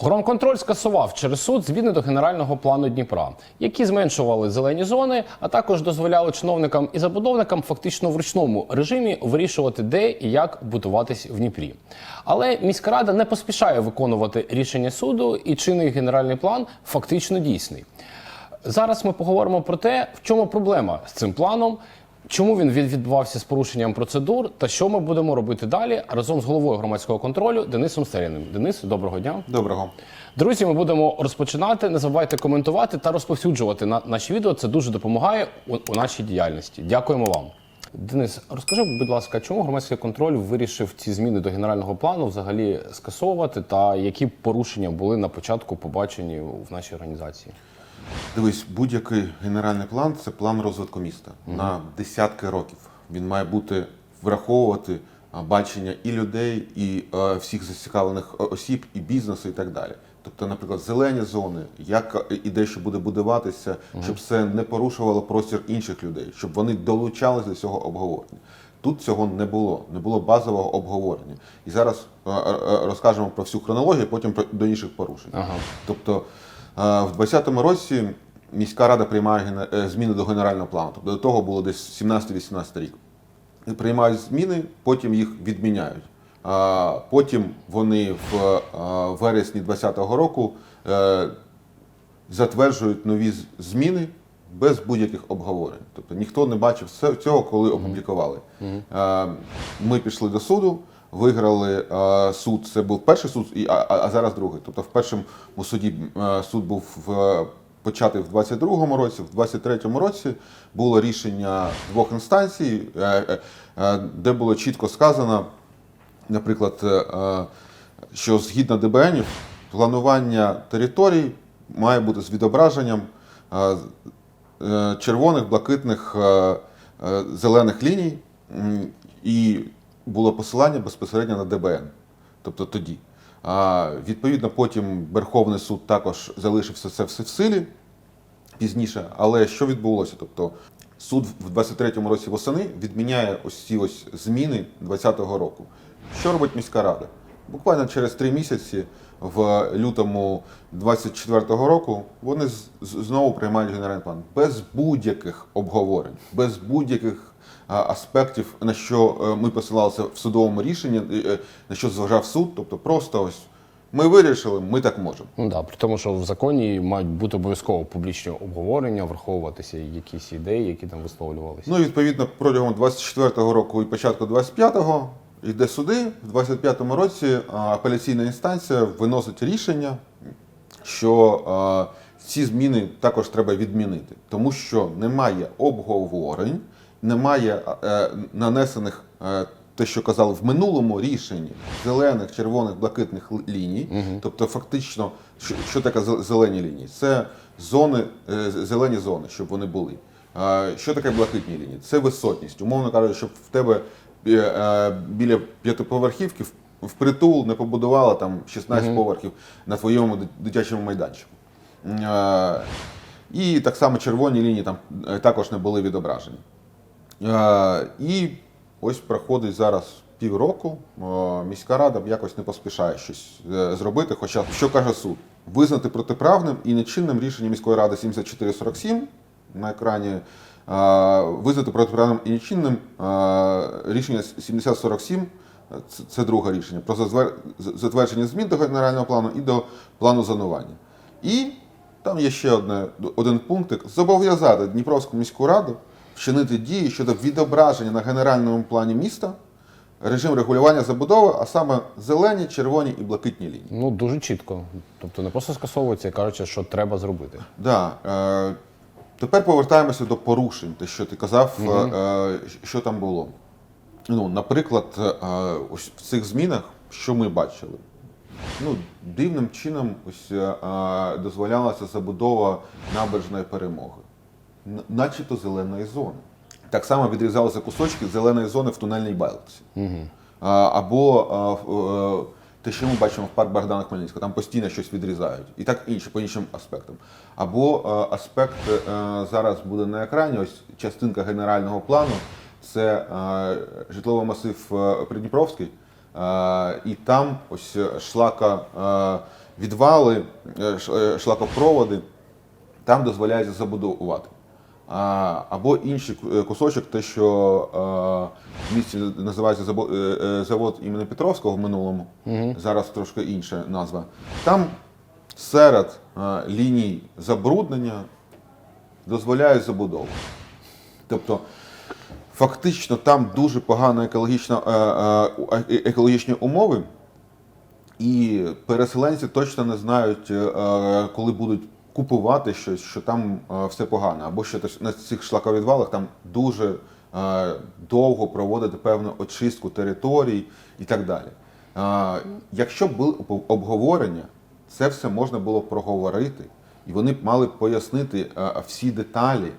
Громконтроль скасував через суд зміни до генерального плану Дніпра, які зменшували зелені зони, а також дозволяли чиновникам і забудовникам фактично в ручному режимі вирішувати, де і як будуватись в Дніпрі. Але міська рада не поспішає виконувати рішення суду, і чинний генеральний план фактично дійсний. Зараз ми поговоримо про те, в чому проблема з цим планом, чому він відбувався з порушенням процедур, та що ми будемо робити далі разом з головою громадського контролю Денисом Стеріним. Денис, доброго дня. Доброго. Друзі, ми будемо розпочинати. Не забувайте коментувати та розповсюджувати на наші відео. Це дуже допомагає у, у нашій діяльності. Дякуємо вам. Денис, розкажи, будь ласка, чому громадський контроль вирішив ці зміни до генерального плану взагалі скасовувати, та які порушення були на початку побачені в нашій організації? Дивись, будь-який генеральний план це план розвитку міста на десятки років. Він має бути враховувати бачення і людей, і е, всіх зацікавлених осіб, і бізнесу, і так далі. Тобто, наприклад, зелені зони, як і де що буде будуватися, щоб це не порушувало простір інших людей, щоб вони долучалися до цього обговорення. Тут цього не було, не було базового обговорення. І зараз е, е, е, розкажемо про всю хронологію, потім про до інших порушень. Ага. Тобто в 2020 році міська рада приймає е, зміни до генерального плану. Тобто до того було десь 17-18 рік. Приймають зміни, потім їх відміняють. Потім вони в е, вересні 2020 року е, затверджують нові зміни без будь-яких обговорень. Тобто ніхто не бачив цього, коли опублікували. Ми пішли до суду, виграли е, суд. Це був перший суд, і- а, зараз другий. Тобто в першому суді е, суд був в. Почати в 22-му році, в 23-му році було рішення двох інстанцій, е, е, е, де було чітко сказано, наприклад, е, е, що згідно ДБНів планування територій має бути з відображенням е, е, червоних, блакитних, е, е, зелених ліній, і було посилання безпосередньо на ДБН. Тобто тоді. А відповідно, потім Верховний суд також залишився це все в силі пізніше. Але що відбулося? Тобто суд в 23-му році восени відміняє ось ці ось зміни 20-го року. Що робить міська рада? Буквально через три місяці, в лютому 24-го року, вони знову приймають генеральний план без будь-яких обговорень, без будь-яких аспектів, на що е, ми посилалися в судовому рішенні, е, на що зважав суд. Тобто, просто ось ми вирішили, ми так можемо. Ну да, при тому, що в законі мають бути обов'язково публічні обговорення, враховуватися якісь ідеї, які там висловлювалися. Ну, і, відповідно, протягом 24-го року і початку 25-го йде суди. В 25-му році апеляційна інстанція виносить рішення, що ці зміни також треба відмінити, тому що немає обговорень, немає е, нанесених. е, те, що казали в минулому рішенні зелених, червоних, блакитних ліній, тобто фактично, що, що таке зелені лінії? Це зони, е, зелені зони, щоб вони були. Що таке блакитні лінії? Це висотність. Умовно кажучи, щоб в тебе біля п'ятиповерхівки в- впритул не побудувала там 16 поверхів на твоєму дитячому майданчику. Е, І так само червоні лінії там е, також не були відображені. Е, І ось проходить зараз півроку. е, Міська рада якось не поспішає щось е, зробити. Хоча що каже суд? Визнати протиправним і нечинним рішення міської ради 7447 на екрані. Визнати протиправним і нечинним е, рішення 7047 це, друге рішення про затвердження змін до генерального плану і до плану зонування. І там є ще одне, один пунктик зобов'язати Дніпровську міську раду вчинити дії щодо відображення на генеральному плані міста режим регулювання забудови, а саме зелені, червоні і блакитні лінії. Ну дуже чітко. Тобто не просто скасовується, а кажуть, що треба зробити. Да, е, тепер повертаємося до порушень, те, що ти казав, е, що там було. Ну, наприклад, е, ось в цих змінах, що ми бачили? Ну, дивним чином ось, дозволялася забудова набережної перемоги, начебто зеленої зони. Так само відрізалися кусочки зеленої зони в тунельній байлці. А, Або те, що ми бачимо в парк Богдана Хмельницького, там постійно щось відрізають. І так інше, по іншим аспектам. Або е, аспект е, зараз буде на екрані, ось частинка генерального плану це е, житловий масив е, Придніпровський. Е, І там ось шлака відвали, е, ш- е, шлакопроводи, там дозволяється забудувати. Або інший е, кусочок, те, що е, в місті називається е, завод імені Петровського в минулому, зараз трошки інша назва. Там серед ліній забруднення дозволяють забудову. Тобто, фактично, там дуже е, екологічні умови, і переселенці точно не знають, коли будуть купувати щось, що там е, все погано, або що на цих шлаковідвалах там дуже е, довго проводити певну очистку територій і так далі. Е, Якщо б були обговорення, це все можна було проговорити, і вони б мали пояснити всі деталі,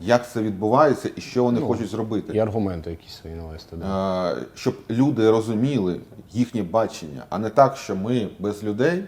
як це відбувається і що вони хочуть зробити. І аргументи якісь свої навести. Да. Щоб люди розуміли їхнє бачення, а не так, що ми без людей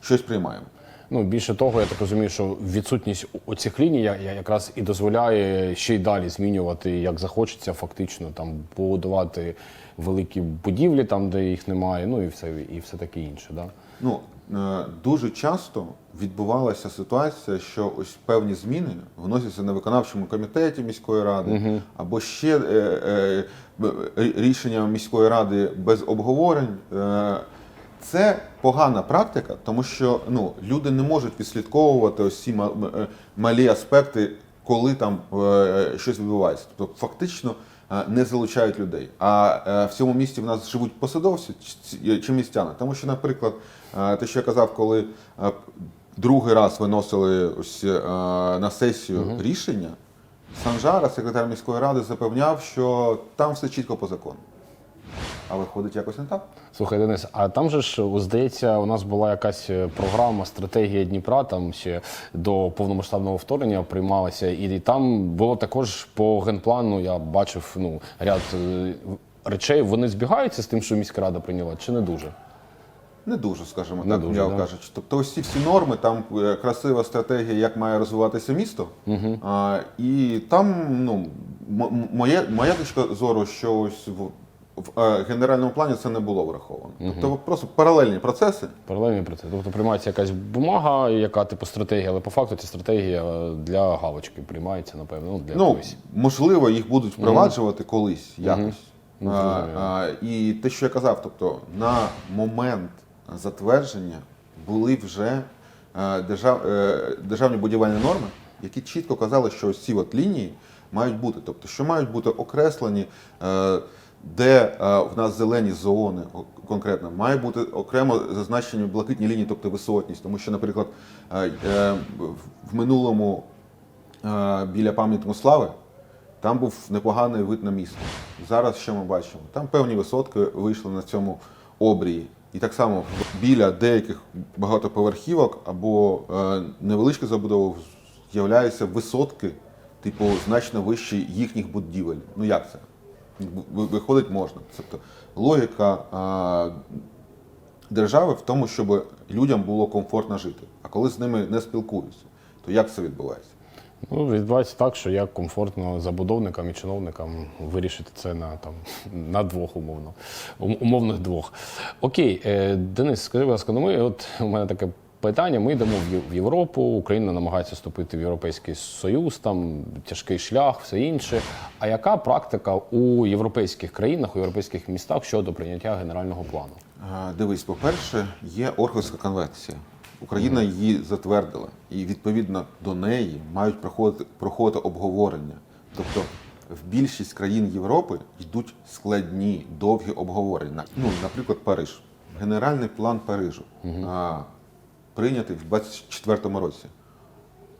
щось приймаємо. Ну більше того, я так розумію, що відсутність оцих ліній я- я- якраз і дозволяє ще й далі змінювати, як захочеться, фактично там будувати великі будівлі там, де їх немає, ну і все, і все таке інше. Да? Ну е, дуже часто відбувалася ситуація, що ось певні зміни вносяться на виконавчому комітеті міської ради, або ще е, е, рішення міської ради без обговорень. Е, Це погана практика, тому що ну, люди не можуть відслідковувати ось ці е, малі аспекти, коли там е, щось відбувається. Тобто фактично е, не залучають людей. А в цьому місті в нас живуть посадовці чи- містяни. Тому що, наприклад, те, що я казав, коли другий раз виносили ось на сесію рішення, Санжара, секретар міської ради, запевняв, що там все чітко по закону. А виходить якось не так. Слухай, Денис, а там же ж здається, у нас була якась е, програма стратегія Дніпра. Там ще до повномасштабного вторгнення приймалася, і там було також по генплану. Я бачив ну ряд е, речей. Вони збігаються з тим, що міська рада прийняла, чи не дуже? Не дуже, скажімо Не так, дуже, м'яко да. кажучи. Тобто ось ці всі норми, там е, красива стратегія, як має розвиватися місто. А, і там, ну, моє, моя точка зору, що ось в, е, генеральному плані це не було враховано. Тобто просто паралельні процеси. Паралельні процес. Тобто приймається якась бумага, яка типу стратегія, але по факту ця стратегія для галочки приймається, напевно, ну, для Ну, когось. можливо, їх будуть впроваджувати колись якось. Ну, А, а, і те, що я казав, тобто на момент затвердження були вже е, держав, е, державні будівельні норми, які чітко казали, що ці от лінії мають бути. Тобто, що мають бути окреслені, де е, в нас зелені зони конкретно, має бути окремо зазначені блакитні лінії, тобто висотність. Тому що, наприклад, е, е, в- минулому біля пам'ятнику слави, там був непоганий вид на місто. Зараз що ми бачимо? Там певні висотки вийшли на цьому обрії. І так само біля деяких багатоповерхівок або невеличких забудов з'являються висотки, типу, значно вищі їхніх будівель. Ну як це? Ви- Виходить можна. Тобто логіка е, держави в тому, щоб людям було комфортно жити. А коли з ними не спілкуються, то як це відбувається? Ну, відбувається так, що як комфортно забудовникам і чиновникам вирішити це на там на двох умовно, умовних двох. Окей, е, Денис, скажи, будь ласка, ну ми от у мене таке питання. Ми йдемо в Європу, Україна намагається вступити в Європейський Союз, там тяжкий шлях, все інше. А яка практика у європейських країнах, у європейських містах щодо прийняття генерального плану? Дивись, по-перше, є Орхуська конвенція. Україна її затвердила, і відповідно до неї мають проходити, проходити обговорення. Тобто в більшість країн Європи йдуть складні, довгі обговорення. Ну, наприклад, Париж. Генеральний план Парижу а, прийнятий в 24-му році.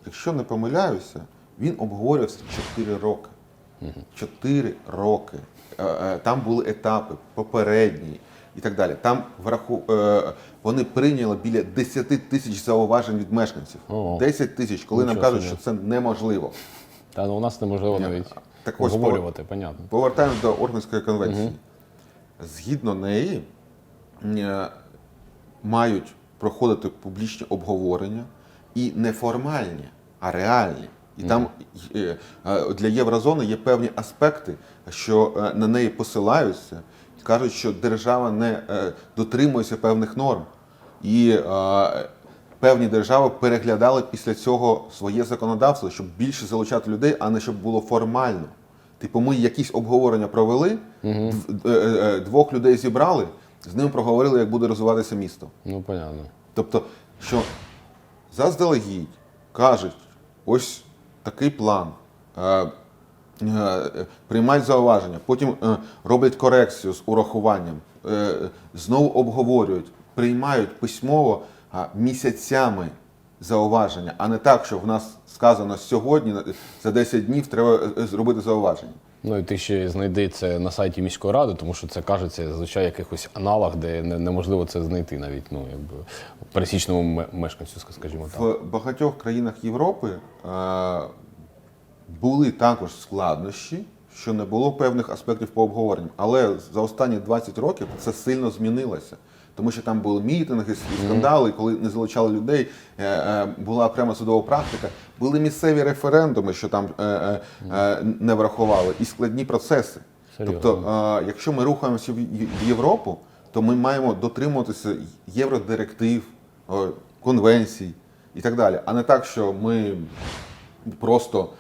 Якщо не помиляюся, він обговорювався 4 роки. 4 роки. Е, е, Там були етапи попередні і так далі. Там враху... е, вони прийняли біля 10 тисяч зауважень від мешканців. Ого. 10 тисяч, коли нам кажуть, собі. що це неможливо. Та ну у нас неможливо навіть Так ось, обговорювати, понятно. Повертаємось до Оргнської конвенції. Згідно неї мають проходити публічні обговорення і не формальні, а реальні. І там е, е, для Єврозони є певні аспекти, що е, на неї посилаються, кажуть, що держава не дотримується певних норм. І певні держави переглядали після цього своє законодавство, щоб більше залучати людей, а не щоб було формально. Типу, ми якісь обговорення провели, е, двох людей зібрали, з ними проговорили, як буде розвиватися місто. Ну, понятно. Тобто, що заздалегідь кажуть, ось такий план, е, е, приймають зауваження, потім е, роблять корекцію з урахуванням, е, знову обговорюють, приймають письмово місяцями зауваження, а не так, що в нас сказано сьогодні, за 10 днів треба зробити зауваження. Ну і ти ще знайди це на сайті міської ради, тому що це кажеться зазвичай якихось аналог, де неможливо це знайти навіть ну якби пересічному мешканцю, скажімо так. В багатьох країнах Європи е, були також складнощі, що не було певних аспектів по обговоренню. Але за останні 20 років це сильно змінилося. Тому що там були мітинги, скандали, коли не залучали людей, е, е, була окрема судова практика, були місцеві референдуми, що там е, не врахували, і складні процеси. Серйозно. Тобто, якщо ми рухаємося в Європу, то ми маємо дотримуватися євродиректив, конвенцій і так далі. А не так, що ми просто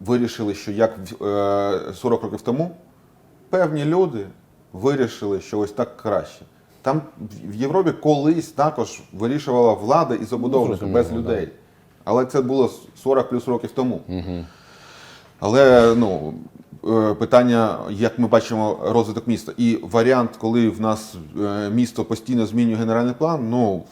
вирішили, що як в- е, 40 років тому певні люди вирішили, що ось так краще. Там в- Європі колись також вирішувала влада і забудовники зрозуміло, без людей. Але це було 40 плюс років тому. Але ну, е, питання, як ми бачимо, розвиток міста. І варіант, коли в нас е, місто постійно змінює генеральний план, ну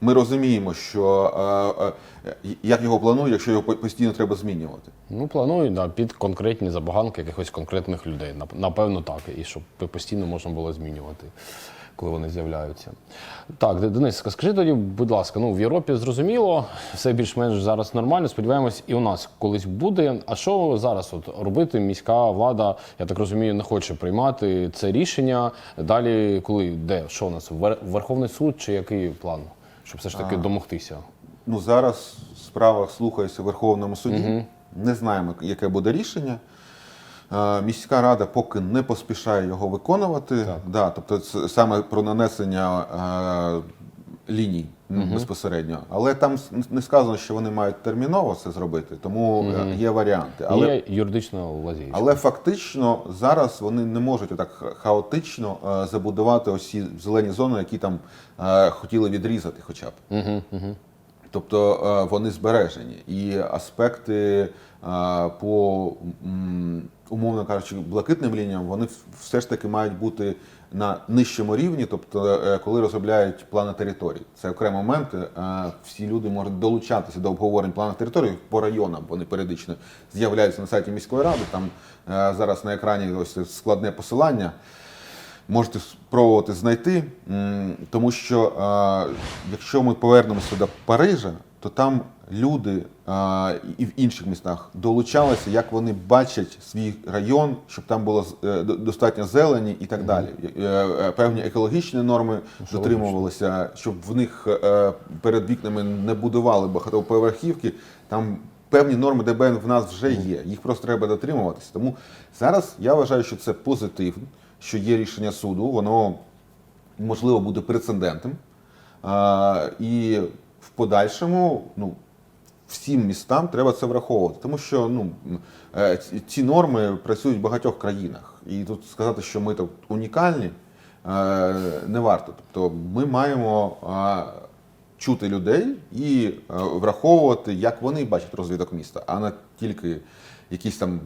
ми розуміємо, що е, як його планують, якщо його постійно треба змінювати. Ну, планую да, під конкретні забаганки якихось конкретних людей. Напевно, так. І щоб постійно можна було змінювати, коли вони з'являються. Так, Де- Денис, скажи тоді, будь ласка, ну в Європі зрозуміло, все більш-менш зараз нормально. Сподіваємось, і у нас колись буде. А що зараз от робити? Міська влада, я так розумію, не хоче приймати це рішення. Далі, коли де що у нас? Верховний суд чи який план? Щоб все ж таки домогтися. Ну зараз справа слухається в Верховному суді. Не знаємо, яке буде рішення. Міська рада поки не поспішає його виконувати. Да, тобто це саме про нанесення е, ліній безпосередньо. Але там не сказано, що вони мають терміново це зробити, тому е, є варіанти. Але Є юридична лазейка. але фактично зараз вони не можуть так хаотично е, забудувати ці зелені зони, які там е, хотіли відрізати, хоча б. Тобто е, вони збережені. І аспекти по, умовно кажучи, блакитним лініям, вони все ж таки мають бути на нижчому рівні, тобто е, коли розробляють плани територій. Це окремі моменти. е, Всі люди можуть долучатися до обговорень плану території по районам. Вони періодично з'являються на сайті міської ради. Там е, зараз на екрані ось складне посилання можете спробувати знайти, тому що якщо ми повернемося до Парижа, то там люди е, і в інших містах долучалися, як вони бачать свій район, щоб там було е, достатньо зелені і так далі. Е, е, Певні екологічні норми дотримувалися, щоб в них е, перед вікнами не будували багатоповерхівки. Там певні норми ДБН в нас вже є. Їх просто треба дотримуватися. Тому зараз я вважаю, що це позитивно, що є рішення суду, воно можливо буде прецедентом. А, і подальшому, ну. Всім містам треба це враховувати, тому що ну е, ці- норми працюють в багатьох країнах, і тут сказати, що ми тут унікальні, е, не варто. Тобто ми маємо е, чути людей і враховувати, як вони бачать розвиток міста, а не тільки якісь там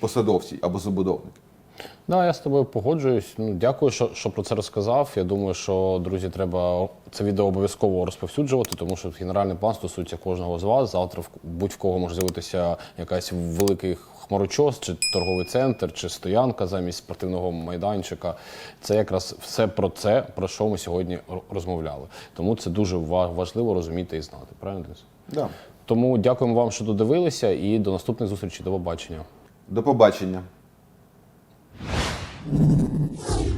посадовці або забудовники. Да, я з тобою погоджуюсь. Ну, дякую, що, що про це розказав. Я думаю, що друзі, треба це відео обов'язково розповсюджувати, тому що генеральний план стосується кожного з вас. Завтра в- будь-в кого може з'явитися якась великий хмарочос, чи торговий центр, чи стоянка замість спортивного майданчика. Це якраз все про це, про що ми сьогодні розмовляли. Тому це дуже ва- важливо розуміти і знати. Правильно? Денис? Да. Тому дякуємо вам, що додивилися, і до наступних зустрічей. До побачення. До побачення. you